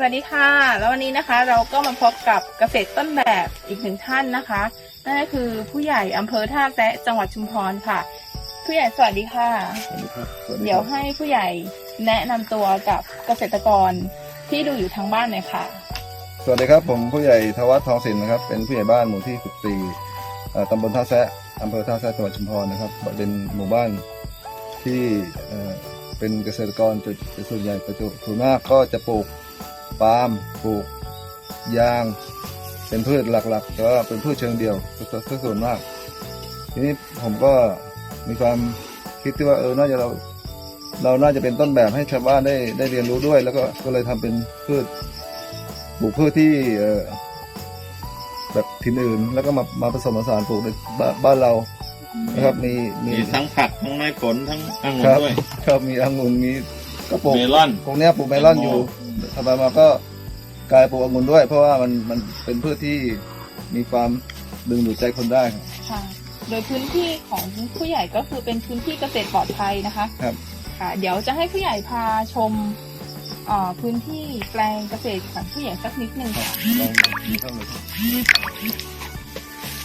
สวัสดีค่ะ แล้ววันนี้นะคะเราก็มาพบกับเกษตรต้นแบบอีกหนึ่งท่านนะคะนั่นก็คือผู้ใหญ่อำเภอท่าแซะจังหวัดชุมพรค่ะ ผู้ใหญ่สวัสดีค่ะ สวัสดีครับสวัสดีเดี๋ยวครับให้ผู้ใหญ่แนะนำตัวกับเกษตรกรที่ดูอยู่ทางบ้านหน่อยค่ะ สวัสดีครับ ผมผู้ใหญ่ทวัฒน์ทองสินนะครับ เป็นผู้ใหญ่บ้านหมู่ที่ 14เอ่อตำบลท่าแซะอำเภอท่าแซะจังหวัดชุมพรนะครับเป็นหมู่บ้านที่เอ่อเป็นเกษตรกรจุดส่วนใหญ่ประจุส่วนมากก็จะปลูก ปาล์มปลูก ยาง เป็นพืชหลักๆแต่ว่าเป็นพืชเชิงเดียวซะส่วนมาก ทีนี้ผมก็มีความคิดที่ว่าเออน่าจะเรา เราน่าจะเป็นต้นแบบให้ชาวบ้านได้ได้เรียนรู้ด้วย แล้วก็ก็เลยทำเป็นพืชปลูกพืชที่เอ่อแบบถิ่นอื่น แล้วก็มามาผสมผสานปลูกในบ้านบ้านเรานะครับมีมีมีทั้งผักทั้งไม้ผลทั้งองุ่คนรับด้วยครับมีองุ่นมีก็ปลูกเมลอนพวกเนี้ยปลูกเมลอนอยู่ ทำไปมาก็กลายปลูกองุ่นด้วย เพราะว่ามันมันเป็นพืชที่มีความดึงดูดใจคนได้ครับ ค่ะ โดยพื้นที่ของผู้ใหญ่ก็คือเป็นพื้นที่เกษตรปลอดภัยนะคะครับ ค่ะเดี๋ยวจะให้ผู้ใหญ่พาชมเอ่อพื้นที่แปลงเกษตรของผู้ใหญ่สักนิดนึงค่ะ ลองดูเข้าเลยครับ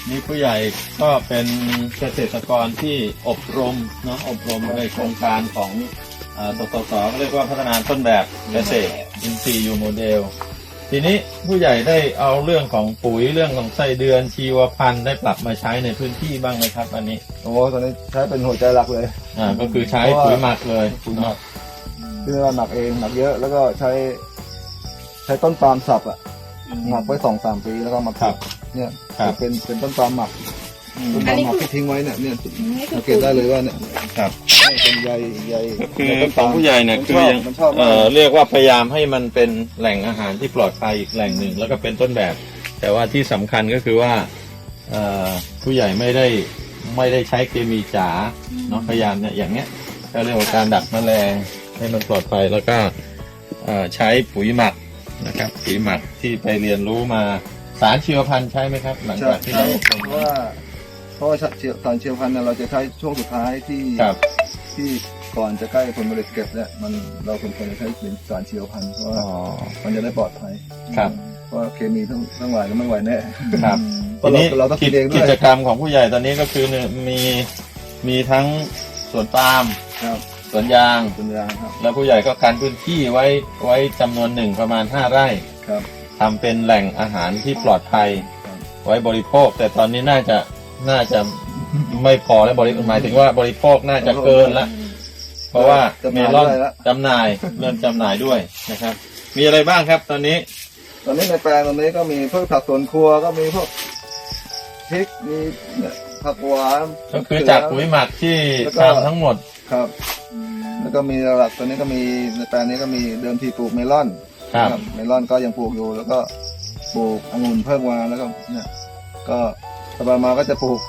นี่ผู้ใหญ่ก็เป็นเกษตรกรที่อบรมเนาะอบรมในโครงการของเอ่อสสสเรียกว่าพัฒนาต้นแบบเกษตร อินทรีย์ยูโมเดล ทีนี้ผู้ใหญ่ได้เอาเรื่องของปุ๋ยเรื่องของไส้เดือนชีวพันธุ์ได้ปรับมาใช้ในพื้นที่บ้างไหมครับ อันนี้โอ้ตอนนี้ใช้เป็นหัวใจหลักเลยอ่าก็คือใช้ปุ๋ยหมักเลยปุ๋ยหมักคือเราหมักเองหมักเยอะแล้วก็ใช้ ใช้ต้นปาล์มสับอะหมักไว้สองสามปีแล้วก็มาครับเนี่ยครับเป็นเป็นต้นปาล์มหมักต้นอัปานล์มนี้หมักคือที่ทิ้งไว้เนี่ยเนี่ยนี่คือสังเกตได้เลยว่าเนี่ย ครับเนี่ยเป็นใยใยก็คือต้นของผู้ใหญ่เนี่ยมันคืชออบยังมันชอบเอ่มากอเรียกว่าพยายามให้มันเป็นแหล่งอาหารที่ปลอดภัยอีกแหล่งหนึ่งแล้วก็เป็นต้นแบบ แต่ว่าที่สำคัญก็คือว่าเอ่อผู้ใหญ่ไม่ได้ไม่ได้ใช้เคมีจ๋าเนาะพยายามเนี่ยอย่างเงี้ยก็เรียกว่าการดักแมลงให้มันปลอดภัยแล้วก็เอ่อใช้ปุ๋ยหมักนะครับปุ๋ยหมักที่ไปเรียนรู้มาสารชีวพันธุ์ใช่ไหมครับ หลังใช่จากที่เราอบรมเพราะว่าเพ ราะว่าเชียวสารเชียวพันธุ์เนี่ยเราจะใช้ช่วงสุดท้ายที่ครับที่ก่อนจะใกล้ผลผลิตเก็บเนี่ยมันเราควรจะใช้เป็นสารเชียวพันธุ์เพราะว่าอ๋อ มันจะได้ปลอดภัยครับ เพราะว่าเคมีทั้งทั้งหลายก็ไม่ไหวแน่ ครับเพราะเราเราต้องคิดเองด้วย กิจกรรมของผู้ใหญ่ตอนนี้ก็คือเนี่ยมีมีทั้งสวนปาล์มครับสวนยางคุณยางครับแล้วผู้ใหญ่ก็การพื้นที่ไว้ไว้จำนวนหนึ่งประมาณ 5 ไร่ครับ ทำเป็นแหล่งอาหารที่ปลอดภัย ครับ ไว้บริโภค แต่ตอนนี้น่าจะ น่าจะไม่พอแล้วบริหมายถึงว่าบริโภคน่าจะเกินละเพราะว่าจำหเมน่ายลอนได้ละจำหน่ายเริ่มจำหน่ายด้วยนะครับ มีอะไรบ้างครับ ตอนนี้ ตอนนี้ในแปลงตรงนี้ก็มีพวกผักสวนครัวก็มีพวกพริกมีเนี่ยผักหวานก็คือจากปุ๋ยหมักที่แล้วก็ทำทั้งหมดครับ แล้วก็มีหลักๆตอนนี้ก็มีในแปลงนี้ก็มีเดิมทีปลูกเมลอนครับนะเมลอนก็ยังปลูกอยู่แล้วก็ปลูกองุ่นเพิ่มมาแล้วก็เนี่ยก็ ต่อไปมาก็จะปลูก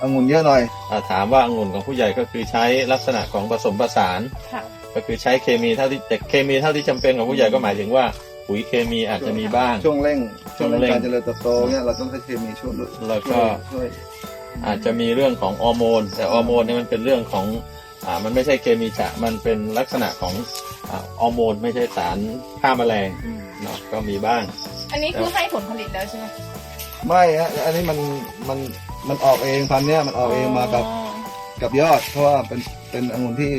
องุ่นเยอะหน่อยอ่าถามว่าองุ่นของผู้ใหญ่ก็คือใช้ลักษณะของผสมผสาน ค่ะ ก็คือใช้เคมีเท่าที่แต่เคมีเท่าที่จำเป็นของผู้ใหญ่ก็หมายถึงว่าปุ๋ยเคมีอาจจะมีบ้าง ช่วงเร่งช่วงช่วงเร่เร่งงการเจริญเติบโตเนี่ยเราต้องใช้เคมีช่วยด้วยแล้วก็ ช่วยอาจจะมีเรื่องของฮอร์โมน แต่ฮอร์โมนเนี่ยมันเป็นเรื่องของอ่ามันไม่ใช่เคมีจะมันเป็นลักษณะของอ่าฮอร์โมนไม่ใช่สารฆ่าแมลงเนาะก็มีบ้าง อันนี้คือให้ผลผลิตแล้วใช่ไหม ไม่ฮะอันนี้มันมันมันออกเองพันธุ์เนี้ยมันออกเองมากับกับยอด เพราะว่าเป็นเป็นองุ่นที่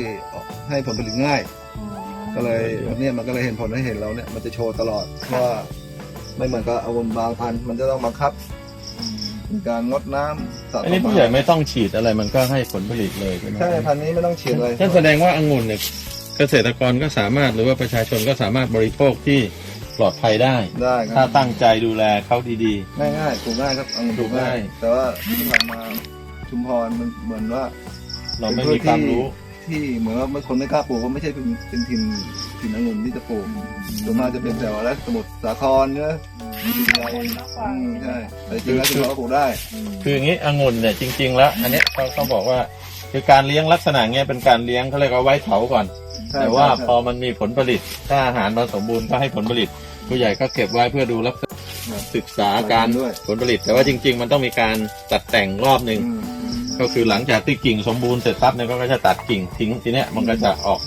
ให้ผลผลิตง่ายอ๋อก็เลยเนี่ยมันก็เลยเห็นผลให้เห็นเราเนี่ยมันจะโชว์ตลอดเพราะว่าไม่เหมือนกับองุ่นบางพันธุ์มันจะต้องบังคับมีการงดน้ำสะสมอันนี้ผู้ใหญ่ไม่ต้องฉีดอะไรมันก็ให้ผลผลิตเลยใช่ไหมใช่พันธุ์นี้ไม่ต้องฉีดเลยนั่นแสดงว่าองุ่นเนี่ยเกษตรกรก็สามารถหรือว่าประชาชนก็สามารถบริโภคที่ ปลอดภัยได้ ได้คถ้ารับตั้งใจดูแลเขาดี ง่ายง่ายๆปลูกง่ายครับองุ่นปลูกง่าย ปลูกง่าย แต่ว่าที่ผ่านมาชุมพรมันเหมือนว่า ๆ เราไม่มีความรู้ ที่เหมือนว่าคนไม่กล้าปลูกเพราะไม่ใช่เป็นเป็นถิ่นถิ่นองุ่นที่จะปลูกส่วนมากจะเป็นแถวและสมุทรสาครเนอะอืมใช่แต่จริงๆแล้วชุมพรก็ปลูกได้ คืออย่างนี้องุ่นเนี่ยจริง ๆ แล้ว อันเนี้ยเขาเขาบอกว่าคือการเลี้ยงลักษณะเนี้ยเป็นการเลี้ยงเขาเรียกว่าไว้เถาก่อน ใช่แต่ว่าใช่พอมันมีผลผลิต ถ้าอาหารมันสมบูรณ์ก็ให้ผลผลิต ผู้ใหญ่ก็เก็บไว้เพื่อดูลักษณะศึกษาการด้วยผลผลิต แต่ว่าจริง ๆ มันต้องมีการตัดแต่งรอบหนึ่งอืมก็คือหลังจากที่กิ่งสมบูรณ์เสร็จปั๊บเนี่ยก็จะตัดกิ่งทิ้งทีเนี้ยมันก็จะออก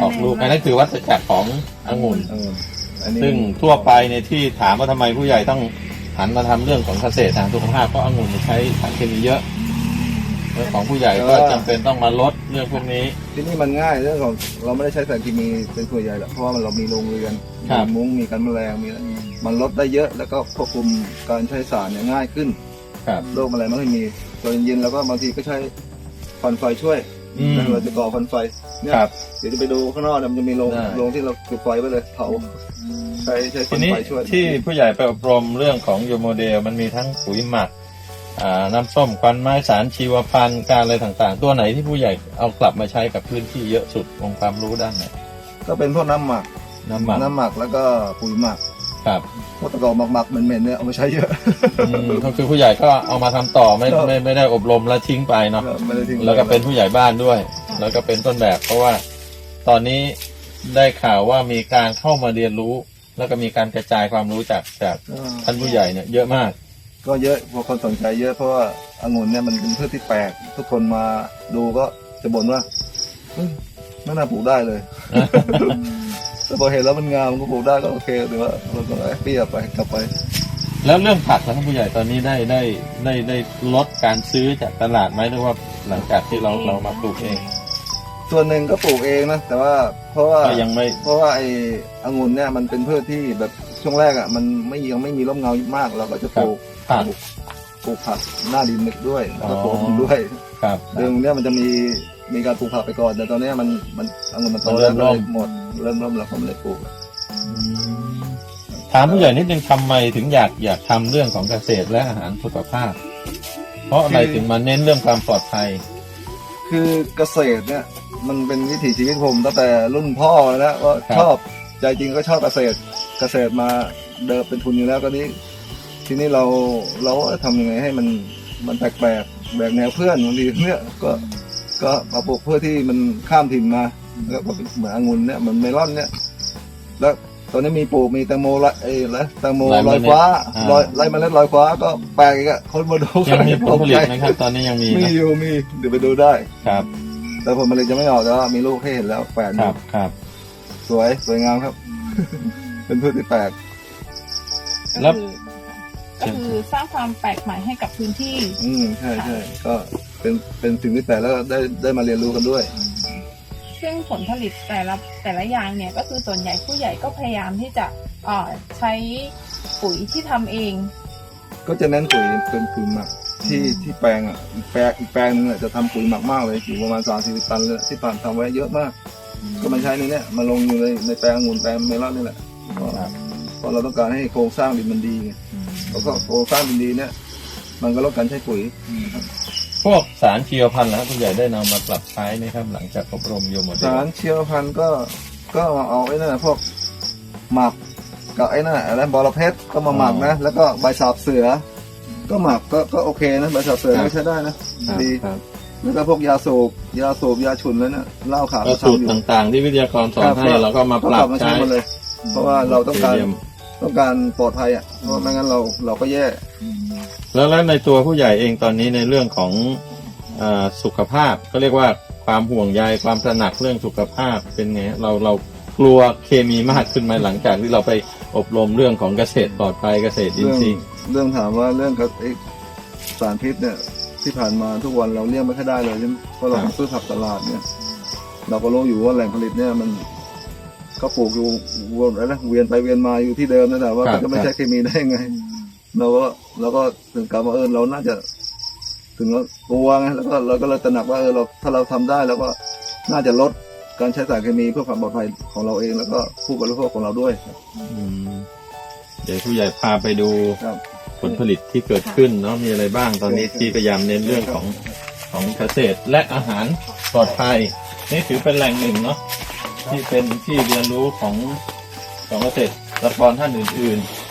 ออกลูกอันนั้นคือวัฏจักรขององุ่นองุ่นอันนี้ซึ่งทั่วไปในที่ถามว่าทำไมผู้ใหญ่ต้องหันมาทำเรื่องของเกษตรทางสุขภาพเพราะองุ่นใช้สารเคมีเยอะ เรื่องของผู้ใหญ่ก็จำเป็นต้องมาลดเรื่องพวกนี้ ที่นี่มันง่ายเรื่องของเราไม่ได้ใช้สารเคมีเป็นส่วนใหญ่หรอกเพราะว่ามันเรามีโรงเรือนครับ มีมุ้งมีกันแมลงมีอะไรมันลดได้เยอะแล้วก็ควบคุมการใช้สารเนี่ยง่ายขึ้นครับ โรคอะไรไม่ค่อยมีตอนเย็นๆแล้วก็บางทีก็ใช้ฟันไฟช่วยอืม เราจะก่อฟันไฟเนี่ยครับ เดี๋ยวจะไปดูข้างนอกเนี่ยมันจะมีโรงได้ โรงที่เราจุดไฟไว้เลยเผาใช้ใช้ทีฟันนี้ไฟช่วยที่ผู้ใหญ่ไปอบรมเรื่องของโยโมเดลมันมีทั้งปุ๋ยหมักอ่า น้ำส้มควันไม้สารชีวพันธุ์การอะไรต่างๆ ตัวไหนที่ผู้ใหญ่เอากลับมาใช้กับพื้นที่เยอะสุดองค์ความรู้ด้านไหนก็เป็นพวกน้ำหมักน้ำหมักน้ำหมักแล้วก็ปุ๋ยหมักครับพวกตะกอนหมักๆเหม็นๆเนี่ยเอามาใช้เยอะอืมก็คือผู้ใหญ่ก็เอามาทำต่อไม่ครับไม่ไม่ได้อบรมแล้วทิ้งไปเนาะไม่ได้ทิ้งแล้วก็เป็นผู้ใหญ่บ้านด้วย แล้วก็เป็นต้นแบบ เพราะว่าตอนนี้ได้ข่าวว่ามีการเข้ามาเรียนรู้ แล้วก็มีการกระจายความรู้จากจากก็ท่านผู้ใหญ่เนี่ยเยอะมาก ก็เยอะพอคนสนใจเยอะเพราะว่าองุ่นเนี่ยมันเป็นพืชที่แปลก ทุกคนมาดูก็จะบ่นว่าเฮ้ยไม่น่าปลูกได้เลย แต่พอเห็นแล้วมันงามก็ปลูกได้ก็โอเคแต่ว่าเราก็แฮปปี้ไปกลับไป แล้วเรื่องผักแล้วท่านผู้ใหญ่ตอนนี้ได้ได้ได้ได้ลดการซื้อจากตลาดไหมหรือว่าหลังจากที่เราเรามาปลูกเอง ส่วนหนึ่งก็ปลูกเองนะแต่ว่าเพราะว่าก็ยังไม่เพราะว่าไอ้องุ่นเนี่ยมันเป็นพืชที่แบบช่วงแรกอะมันไม่ยังไม่มีร่มเงามากเราก็จะปลูก ผักปลูกผักหน้าดินด้วยแล้วก็อ๋อปลูกมันด้วยครับ เดิมเนี่ยมันจะมีมีการปลูกผักไปก่อน แต่ตอนเนี้ยมันมันองุ่นมันโตมันเริ่แล้วมก็ร่เลมยหมดเริ่มร่มแล้วก็ไม่ได้ปลูก อืมถามผู้ใหญ่นิดนึงทำไมถึงอยากอยากทำเรื่องของเกษตรและอาหารสุขภาพ เพราะอะไรถึงมาเน้นเรื่องความปลอดภัย คือเกษตรเนี่ยมันเป็นวิถีชีวิตผมตั้งแต่รุ่นพ่อเลยนะว่าครับ ชอบใจจริงก็ชอบเกษตรเกษตรมาเดิมเป็นทุนอยู่แล้วก็นี้ ทีนี้เราเราก็ทำยังไงให้มันมันแปลกแปลกๆแบกแนวเพื่อนบางทีเนี่ยก็ก็มาปลูกเพื่อที่มันข้ามถิ่นมาแล้วก็เป็นเหมือนองุ่นเนี่ยเหมือนเมลอนเนี่ย แล้วตอนนี้มีปลูกมีแตงโมละเอ้ยแล้วแตงโมลายเมลล็อดยฟ้าอ่าลอยไล่เมล็ดลอยฟ้าก็แปลกอีกอะคนมาดูยังมีผลผลิตตกไหมใจครับตอนนี้ยังมีมีนะอยู่มีเดี๋ยวไปดูได้ครับ แต่ผลผลิตจะไม่ออกแต่ว่ามีลูกให้เห็นแล้วแปลกคดีรับครับ สวยสวยงามครับ เป็นพืชที่แปลกแล้ว ก็คือก็คือสร้างความแปลกใหม่ให้กับพื้นที่ อืมใช่ใช่ก็เป็นเป็นสิ่งที่แปลกแล้วก็ได้ได้มาเรียนรู้กันด้วย ซึ่งผลผลิตแต่ละแต่ละอย่างเนี่ยก็คือส่วนใหญ่ผู้ใหญ่ก็พยายามที่จะเอ่อใช้ปุ๋ยที่ทำเอง ก็จะเน้นปุ๋ยเป็นปุ๋ยหมักที่ที่แปลงอะอีกแปลงอีกแปลงหนึงอะจะทำปุ๋ยหมักมากเลยอยู่ประมาณสามสี่ตันเลยที่ผ่านทำไว้เยอะมาก ก็มันใช้ในเนี้ยมาลงอยู่ในในแปลงองุ่นแปลงเมลอนนี่แหละเพราะเพราะเราต้องการให้โครงสร้างดินมันดีไง แล้วก็โครงสร้างดินดีเนี่ยมันก็ลดการใช้ปุ๋ยพวกสารชีวพันธุ์แล้วผู้ใหญ่ได้นำมาปรับใช้ไหมครับ หลังจากอบรมโยโมเดลสารเชียวพันธุ์ก็ก็มาเอาไอ้นั่นนะพวกหมักกับไอ้นั่นน่ะอะไรบอระเพ็ดก็มาหมักนะแล้วก็ใบสาบเสือ ก็หมักก็ก็โอเคนะใบสาบเสือก็ใช้ได้นะครับดีครับแล้วก็พวกยาสูบยาสูบยาฉุนแล้วเนี่ยเหล้าขาวก็ก็สูตทำรอยู่ ต่างๆ ที่วิทยากรสอนครับให้เราก็มาก็ปรักบลับมาใช้ใช้หมดเลย เพราะว่าเราต้องการ เยี่ยม ต้องการปลอดภัยอะเพราะไม่งั้นเราเราก็แย่แล้วแล้วในตัวผู้ใหญ่เองตอนนี้ในเรื่องของเออสุขภาพก็เรียกว่าความห่วงใยความตระหนักเรื่องสุขภาพเป็นไงเราเรากลัวเคมีมากขึ้นไหมหลังจากที่เราไปอบรมเรื่องของเกษตรปลอดภัยเกษตรอินเรื่องทรีย์เรื่องถามว่าเรื่องกับไอ้สารพิษเนี่ยที่ผ่านมาทุกวันเราเลี่ยงไม่ค่อยได้เลยใช่ไหมเพราะเราหาซื้อผักตลาดเนี่ย เราก็รู้อยู่ว่าแหล่งผลิตเนี่ยมัน ก็ปลูกอยู่วนอะไรนะเวียนไปเวียนมาอยู่ที่เดิมนั่นแหละว่าครับมันจะไม่ใช่เคมีได้ยังไงเราก็เราก็ถึงกลับมาเออเราน่าจะ ถึงเรากลัวไงแล้วก็เราก็เลยตระหนักว่าเออเราถ้าเราทำได้เราก็น่าจะลดการใช้สารเคมีเพื่อความปลอดภัยของเราเอง แล้วก็ผู้บริโภคของเราด้วยอืมเดี๋ยวผู้ใหญ่พาไปดูครับผลผลิตที่เกิดขึ้นเนาะมีอะไรบ้างตอนนี้ที่พยายามเน้นเรื่องของของเกษตรและอาหารปลอดภัยนี่ถือเป็นแหล่งหนึ่งเนาะ ที่เป็นที่เรียนรู้ของของเกษตรกรท่านอื่น ๆ